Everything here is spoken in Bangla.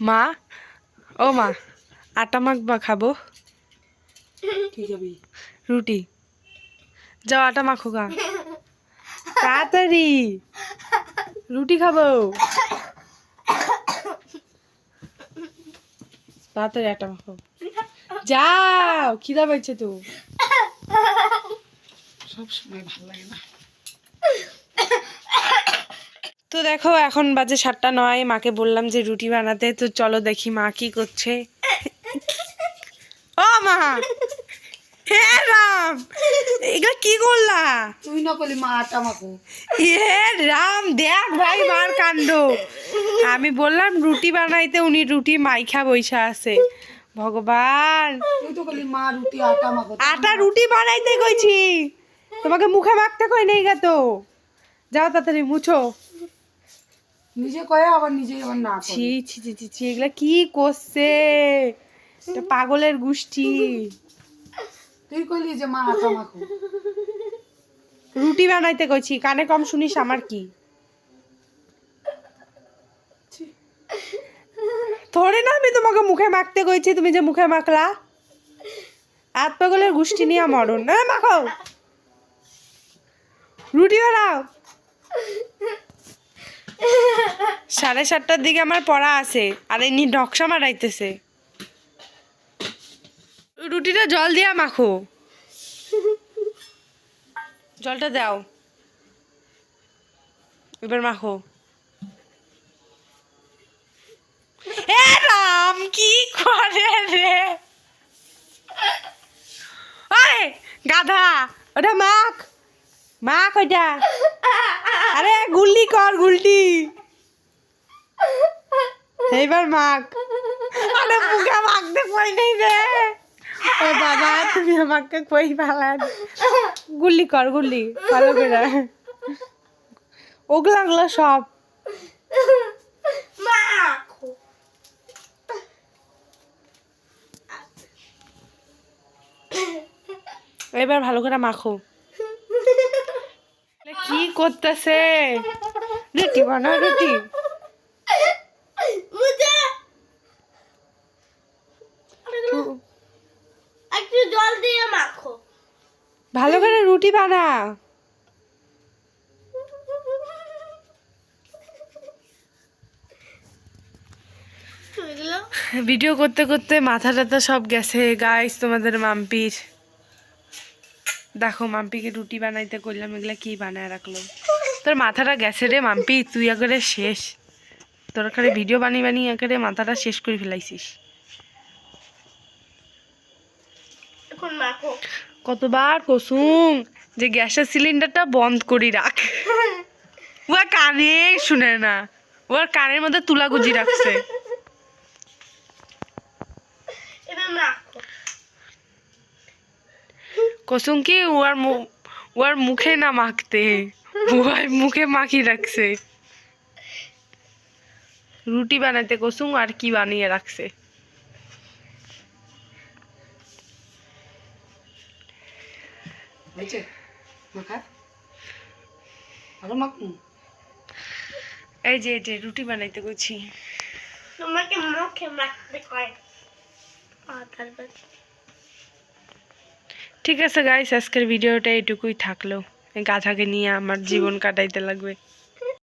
মা? ও মা আটা মাখবা খাব? খাবি? রুটি। যাও আটা মাখো গা তাড়াতাড়ি। রুটি খাব। তাড়াতাড়ি আটা মাখো। যাও খিদা পাইছে তো। সব সময় ভালো লাগে না। তো দেখো এখন বাজে সাতটা নয় মাকে বললাম যে রুটি বানাতে তো চলো দেখি মা কি করছে। ও মা! হে রাম! এগুলো কি করলা? তুই না করলি মা আটা মাখো। এ রাম দেখ ভাই মার কাণ্ড। আমি বললাম রুটি বানাইতে উনি রুটি মাইখা বইসা আছে। ভগবান! তুই তো করলি মা রুটি আটা মাখো। আটা রুটি বানাইতে কইছি। তোমাকে মুখে মাখতে কই নেই গা তো। যাও তাড়াতাড়ি মুছো। নিজে কয়ে আবার নিজে আবার না ছি ছি ছি ছি ছি এগুলা কি করছে? এটা পাগলের গোষ্ঠী। তুই কইলি যে মা আটা মাখো রুটি বানাইতে কইছি কানে কম শুনিস আমার কি? ছি, থোড়ে না আমি তোমাকে মুখে মাখতে কইছি তুমি যে মুখে মাখলা। আত পাগলের গোষ্ঠী নিয়ে মরণ। না মাখো। রুটি বানাও। সাড়ে সাতটার দিকে আমার পড়া আছে, আর এমনি নকশা মারাইতেছে রুটিটা জল দিয়া মাখো। জলটা দাও। এবার মাখো। এ রাম, কি করে রে? গাধা, ওটা মাখ। মাখ ওইটা। আরে গুল্লি কর গুলটি এইবার মাখ। আরে মুখে মাখতে কই নেই রে। ও বাবা তুমি আমাকে কই ভালান গুল্লি কর গুল্লি ভালো করে। ওগুলা ওগুলো সব। এবার ভালো করে মাখো। কি করতেছে? রুটি বানাও রুটি। একটু জল দিয়ে মাখো। ভালো করে রুটি বানা ভিডিও করতে করতে মাথা টাথা সব গেছে। গাইস তোমাদের মাম্পির। দেখো মাম্পিকে রুটি বানাইতে করলাম এগুলা কি বানায় রাখল? তোর মাথাটা গেছে রে মাম্পি তুই একেবারে শেষ। তোর একেবারে ভিডিও বানিয়ে বানিয়ে একেবারে মাথাটা শেষ করে ফেলাইছিস। কতবার কসুম যে গ্যাসের সিলিন্ডারটা বন্ধ করি রাখ। ও কানে শুনে না ও আর কানের মধ্যে তুলা গুজি রাখছে এবার মাখো কসুম কি ও আর মু- ও আর মুখে না মাখতে? ও মুখে মাখি রাখছে। রুটি বানাইতে কসুম আর কি বানিয়ে রাখছে? মাখা। এই যে এই যে রুটি বানাইতে তোমাকে মুখে মাখতে হয় আর তারপর ঠিক আছে গাইস আজকের ভিডিওটা এটুকুই থাকল। গাধাকে নিয়ে আমার জীবন কাটাইতে লাগবে।